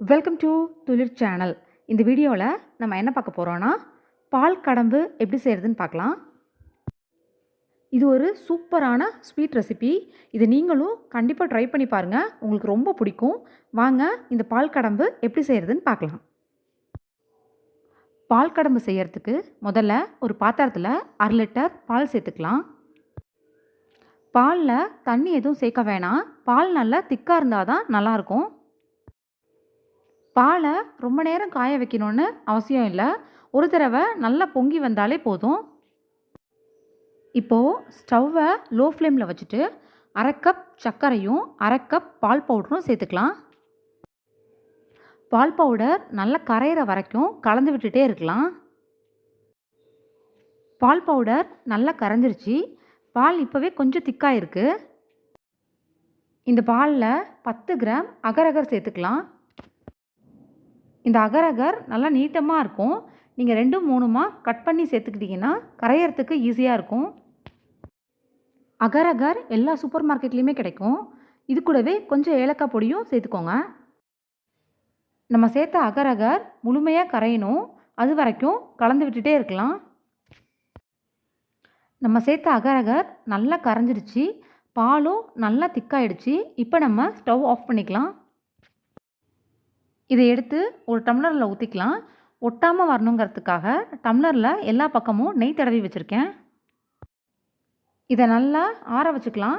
Welcome to துளிர் channel இந்த வீடியோவில் நம்ம என்ன பார்க்க போகிறோன்னா பால் கடம்பு எப்படி செய்கிறதுன்னு பார்க்கலாம். இது ஒரு சூப்பரான ஸ்வீட் ரெசிபி. இது நீங்களும் கண்டிப்பாக ட்ரை பண்ணி பாருங்கள் உங்களுக்கு ரொம்ப பிடிக்கும். வாங்க இந்த பால் கடம்பு எப்படி செய்கிறதுன்னு பார்க்கலாம். பால் கடம்பு செய்கிறதுக்கு முதல்ல ஒரு பாத்திரத்தில் அரை லிட்டர் பால் சேர்த்துக்கலாம். பாலில் தண்ணி எதுவும் சேர்க்க வேணாம். பால் நல்லா திக்காக இருந்தால் தான் நல்லாயிருக்கும். பாலை ரொம்ப நேரம் காய வைக்கணும்னு அவசியம் இல்லை. ஒரு தடவை நல்லா பொங்கி வந்தாலே போதும். இப்போது ஸ்டவ்வை லோ ஃப்ளேமில் வச்சுட்டு அரை கப் சர்க்கரையும் அரை கப் பால் பவுடரும் சேர்த்துக்கலாம். பால் பவுடர் நல்லா கரையிற வரைக்கும் கலந்து விட்டுட்டே இருக்கலாம். பால் பவுடர் நல்லா கரைஞ்சிருச்சு. பால் இப்போவே கொஞ்சம் திக்காக இருக்குது இந்த பாலில் பத்து கிராம் அகரகர் சேர்த்துக்கலாம். இந்த அகரகர் நல்லா நீட்டமாக இருக்கும். நீங்கள் ரெண்டும் மூணுமாக கட் பண்ணி சேர்த்துக்கிட்டிங்கன்னா கரையிறதுக்கு ஈஸியாக இருக்கும். அகரகர் எல்லா சூப்பர் மார்க்கெட்லேயுமே கிடைக்கும். இது கூடவே கொஞ்சம் ஏலக்காய் பொடியும் சேர்த்துக்கோங்க. நம்ம சேர்த்த அகரகர் முழுமையாக கரையணும். அது வரைக்கும் கலந்து விட்டுட்டே இருக்கலாம். நம்ம சேர்த்த அகரகர் நல்லா கரைஞ்சிடுச்சு. பாலும் நல்லா திக்காயிடுச்சு இப்போ நம்ம ஸ்டவ் ஆஃப் பண்ணிக்கலாம். இதை எடுத்து ஒரு டம்ளரில் ஊற்றிக்கலாம் ஒட்டாமல் வரணுங்கிறதுக்காக டம்ளரில் எல்லா பக்கமும் நெய் தடவி வச்சுருக்கேன். இதை நல்லா ஆற வச்சுக்கலாம்.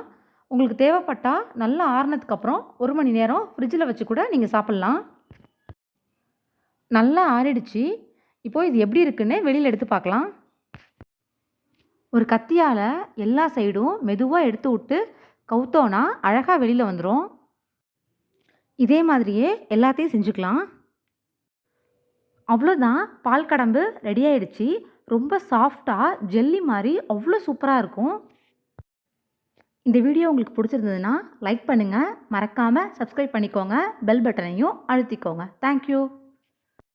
உங்களுக்கு தேவைப்பட்டால் நல்லா ஆறினதுக்கப்புறம் ஒரு மணி நேரம் ஃப்ரிட்ஜில் வச்சு கூட நீங்கள் சாப்பிட்லாம். நல்லா ஆறிடுச்சு. இப்போது இது எப்படி இருக்குன்னு வெளியில் எடுத்து பார்க்கலாம். ஒரு கத்தியால் எல்லா சைடும் மெதுவாக எடுத்து விட்டு கவுத்தோன்னா அழகாக வெளியில் வந்துடும் இதே மாதிரியே எல்லாத்தையும் செஞ்சுக்கலாம். அவ்வளோதான். பால் கடம்பு ரெடி ஆயிடுச்சு. ரொம்ப சாஃப்டாக ஜெல்லி மாதிரி அவ்வளோ சூப்பராக இருக்கும். இந்த வீடியோ உங்களுக்கு பிடிச்சிருந்ததுன்னா லைக் பண்ணுங்கள் மறக்காமல் சப்ஸ்கிரைப் பண்ணிக்கோங்க. பெல் பட்டனையும் அழுத்திக்கோங்க. தேங்க்யூ